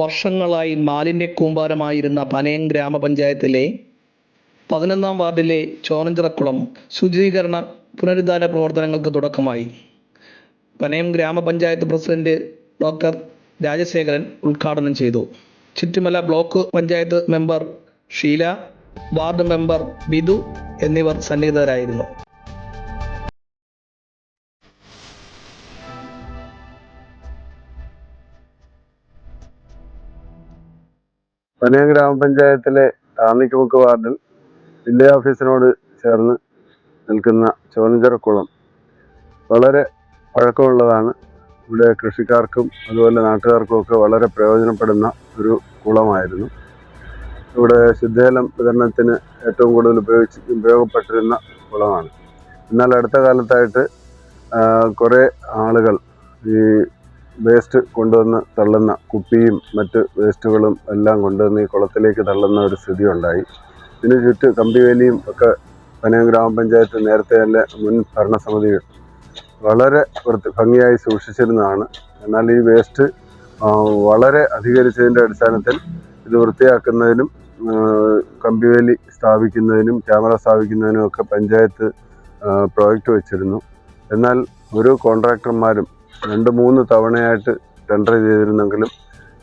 വർഷങ്ങളായി മാലിന്യ കൂമ്പാരമായിരുന്ന പനയം ഗ്രാമപഞ്ചായത്തിലെ പതിനൊന്നാം വാർഡിലെ ചോറഞ്ചിറക്കുളം ശുചീകരണ പുനരുദ്ധാര പ്രവർത്തനങ്ങൾക്ക് തുടക്കമായി. പനയം ഗ്രാമപഞ്ചായത്ത് പ്രസിഡന്റ് ഡോക്ടർ രാജശേഖരൻ ഉദ്ഘാടനം ചെയ്തു. Chuttumala block panchayat member Sheela ward member Bidu എന്നിവർ സന്നിഹിതരായിരുന്നു. പനയം ഗ്രാമപഞ്ചായത്തിലെ താന്നിക്കുമുക്ക് വാർഡിൽ വില്ലേജ് ഓഫീസിനോട് ചേർന്ന് നിൽക്കുന്ന ചോനഞ്ചിറക്കുളം വളരെ പഴക്കമുള്ളതാണ്. ഇവിടെ കൃഷിക്കാർക്കും അതുപോലെ നാട്ടുകാർക്കും ഒക്കെ വളരെ പ്രയോജനപ്പെടുന്ന ഒരു കുളമായിരുന്നു. ഇവിടെ ശുദ്ധജലം വിതരണത്തിന് ഏറ്റവും കൂടുതൽ ഉപയോഗിച്ച് ഉപയോഗപ്പെട്ടിരുന്ന കുളമാണ്. എന്നാൽ അടുത്ത കാലത്തായിട്ട് കുറേ ആളുകൾ ഈ വേസ്റ്റ് കൊണ്ടുവന്ന് തള്ളുന്ന കുപ്പിയും മറ്റ് വേസ്റ്റുകളും എല്ലാം കൊണ്ടുവന്ന് ഈ കുളത്തിലേക്ക് തള്ളുന്ന ഒരു സ്ഥിതി ഉണ്ടായി ഇതിന് ചുറ്റും കമ്പിവേലിയും ഒക്കെ പനയം ഗ്രാമപഞ്ചായത്ത് നേരത്തെ തന്നെ മുൻ ഭരണസമിതി വളരെ ഭംഗിയായി സൂക്ഷിച്ചിരുന്നതാണ്. എന്നാൽ ഈ വേസ്റ്റ് വളരെ അധികരിച്ചതിന്റെ അടിസ്ഥാനത്തിൽ ഇത് വൃത്തിയാക്കുന്നതിനും കമ്പിവേലി സ്ഥാപിക്കുന്നതിനും ക്യാമറ സ്ഥാപിക്കുന്നതിനും ഒക്കെ പഞ്ചായത്ത് പ്രോജക്റ്റ് വെച്ചിരുന്നു. എന്നാൽ ഒരു കോൺട്രാക്ടർമാരും രണ്ട് മൂന്ന് തവണയായിട്ട് ടെൻഡർ ചെയ്തിരുന്നെങ്കിലും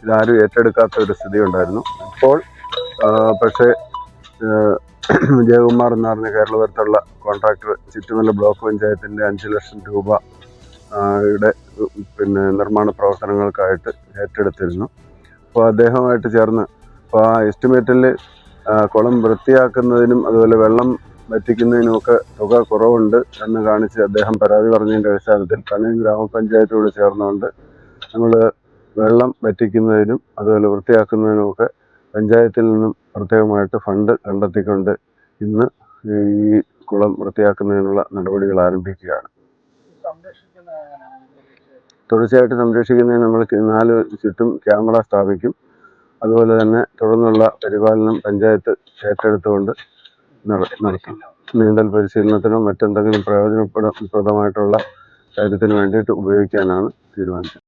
ഇതാരും ഏറ്റെടുക്കാത്ത ഒരു സ്ഥിതി ഉണ്ടായിരുന്നു. ഇപ്പോൾ പക്ഷേ വിജയകുമാർ ജയകുമാർ എന്ന് പറഞ്ഞ കേരളപുരത്തുള്ള കോൺട്രാക്ടർ ചുറ്റുമല ബ്ലോക്ക് പഞ്ചായത്തിന്റെ അഞ്ച് ലക്ഷം രൂപ യുടെ പിന്നെ നിർമ്മാണ പ്രവർത്തനങ്ങൾക്കായിട്ട് ഏറ്റെടുത്തിരുന്നു. അപ്പോൾ അദ്ദേഹവുമായിട്ട് ചേർന്ന് അപ്പോൾ ആ എസ്റ്റിമേറ്റിൽ കുളം വൃത്തിയാക്കുന്നതിനും അതുപോലെ വെള്ളം വറ്റിക്കുന്നതിനുമൊക്കെ തുക കുറവുണ്ട് എന്ന് കാണിച്ച് അദ്ദേഹം പരാതി പറഞ്ഞതിന്റെ അടിസ്ഥാനത്തിൽ കണ്ണൂർ ഗ്രാമപഞ്ചായത്തോട് ചേർന്നുകൊണ്ട് നമ്മൾ വെള്ളം വറ്റിക്കുന്നതിനും അതുപോലെ വൃത്തിയാക്കുന്നതിനുമൊക്കെ പഞ്ചായത്തിൽ നിന്നും പ്രത്യേകമായിട്ട് ഫണ്ട് കണ്ടെത്തിക്കൊണ്ട് ഇന്ന് ഈ കുളം വൃത്തിയാക്കുന്നതിനുള്ള നടപടികൾ ആരംഭിക്കുകയാണ്. തുടർച്ചയായിട്ട് സംരക്ഷിക്കുന്നതിന് നമ്മൾ നാല് ചുറ്റും ക്യാമറ സ്ഥാപിക്കും. അതുപോലെ തന്നെ തുടർന്നുള്ള പരിപാലനം പഞ്ചായത്ത് ഏറ്റെടുത്തുകൊണ്ട് നടത്തും നീന്തൽ പരിശീലനത്തിനോ മറ്റെന്തെങ്കിലും പ്രയോജനപ്രദമായിട്ടുള്ള കാര്യത്തിന് വേണ്ടിയിട്ട് ഉപയോഗിക്കാനാണ് തീരുമാനിച്ചത്.